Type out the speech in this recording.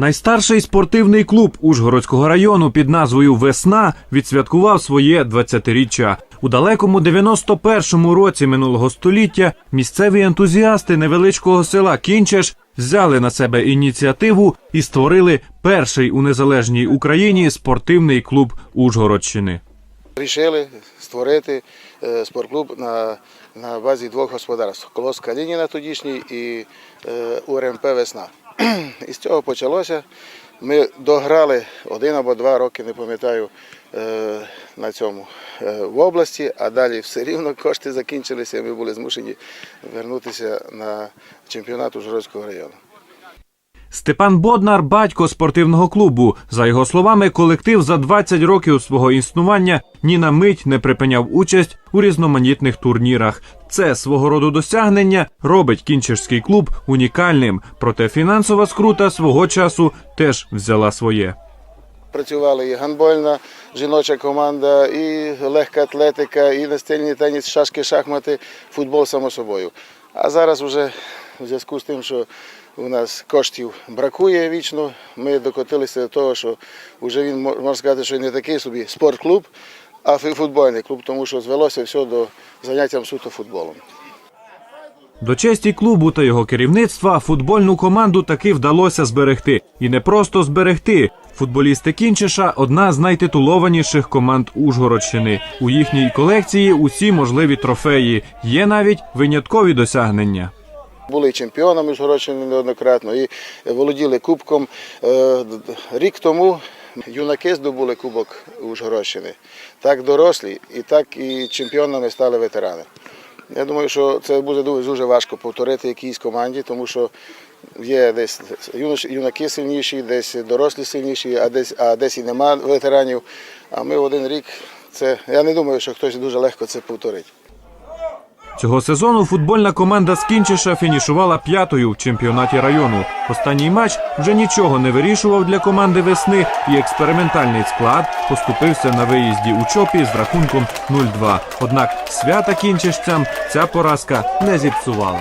Найстарший спортивний клуб Ужгородського району під назвою Весна відсвяткував своє 20-річчя. У далекому 91-му році минулого століття місцеві ентузіасти невеличкого села Кінчеш взяли на себе ініціативу і створили перший у незалежній Україні спортивний клуб Ужгородщини. Рішили створити е, спортклуб на, на базі двох господарств Колос Калініна тодішній і е, УРМП Весна. І з цього почалося. Ми дограли один або два роки, не пам'ятаю, е, на цьому е, в області, а далі все рівно кошти закінчилися, і ми були змушені вернутися на чемпіонат Ужгородського району. Степан Боднар батько спортивного клубу. За його словами, колектив за 20 років свого існування ні на мить не припиняв участь у різноманітних турнірах. Це свого роду досягнення робить кінчерський клуб унікальним. Проте фінансова скрута свого часу теж взяла своє. Працювали і гандбольна жіноча команда, і легка атлетика, і настільний теніс, шашки, шахмати, футбол само собою. А зараз вже в зв'язку з тим, що у нас коштів бракує вічно, ми докотилися до того, що вже він мо- можна сказати, що не такий собі спортклуб, а футбольний клуб, тому що звелося все до заняттям суто футболом. До честі клубу та його керівництва футбольну команду таки вдалося зберегти. І не просто зберегти. Футболісти Кінчиша одна з найтитулованіших команд Ужгородщини. У їхній колекції усі можливі трофеї. Є навіть виняткові досягнення. Були і чемпіонами Ужгородщини неоднократно, і володіли кубком. Е, Рік тому юнаки здобули кубок Ужгородщини. Так дорослі, і так і чемпіонами стали ветерани. Я думаю, що це буде дуже важко повторити якійсь команді, тому що є десь юнаки сильніші, десь дорослі сильніші, а десь, а десь і нема ветеранів. А ми в один рік це. Я не думаю, що хтось дуже легко це повторить. Цього сезону футбольна команда з Кінчиша фінішувала п'ятою в чемпіонаті району. Останній матч вже нічого не вирішував для команди весни, і експериментальний склад поступився на виїзді у Чопі з рахунком 0-2. Однак свята кінчишцям ця поразка не зіпсувала.